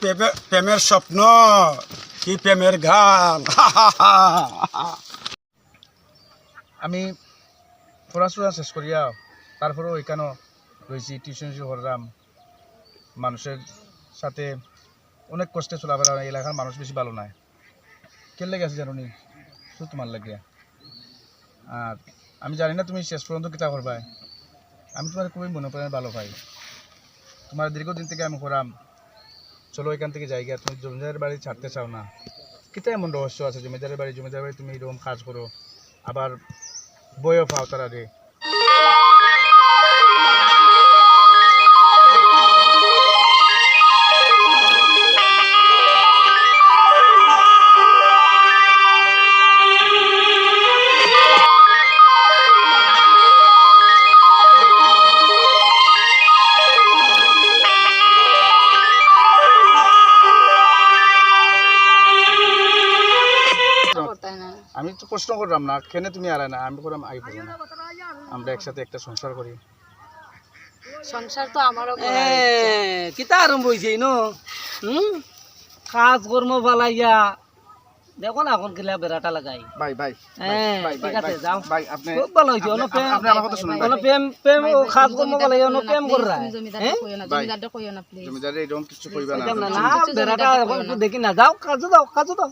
প্রেমে- প্রেমের স্বপ্ন, কি প্রেমের গান? আমি পড়াশোনা শেষ করিয়া তারপরেও এখানেও রয়েছি টিউশন করলাম। মানুষের সাথে অনেক কষ্টে চলাফেরা হয়। এলাকার মানুষ বেশি ভালো নয় কেন লেগে আছে জানো শুধু তোমার লাগে। আর আমি জানি না তুমি শেষ পর্যন্ত কিতা করবা আমি তোমার খুবই মনে প্রাণে ভালো পাই। তোমার দীর্ঘদিন থেকে আমি করাম চলো এখান থেকে জায়গা, তুমি জমিদারের বাড়ি ছাড়তে চাও না। কিতা এমন রহস্য আছে? জমিদারের বাড়ি জমিদারের বাড়ি তুমি এরকম কাজ করো। আবার বইও পাও তারা রে। আমি তো প্রশ্ন করলাম না কেন তুমি আর না? আমি করলাম আই করব না। আমরা একসাথে একটা সংসার করি। সংসার তো আমারও। কিতা আরম্ভ হয়েছে ন হুম? কাজ কর্ম পালাইয়া দেখো না এখন কিলা বেড়াটা লাগাই। ভাই ভাই হ্যাঁ ঠিক আছে যাও। ভাই আপনি খুব ভালো হয়েছে অন্য প্রেম আপনি আমার কথা শুনুন প্রেম প্রেম ও কাজ কর্ম অন্য প্রেম জমিদারটা হ্যাঁ? কইও না, ভাই। জমিদারটা কইও না, please। জমিদারে এরকম কিছু কইবা না না বেড়াটা। দেখি না যাও কাজু দাও কাজু দাও।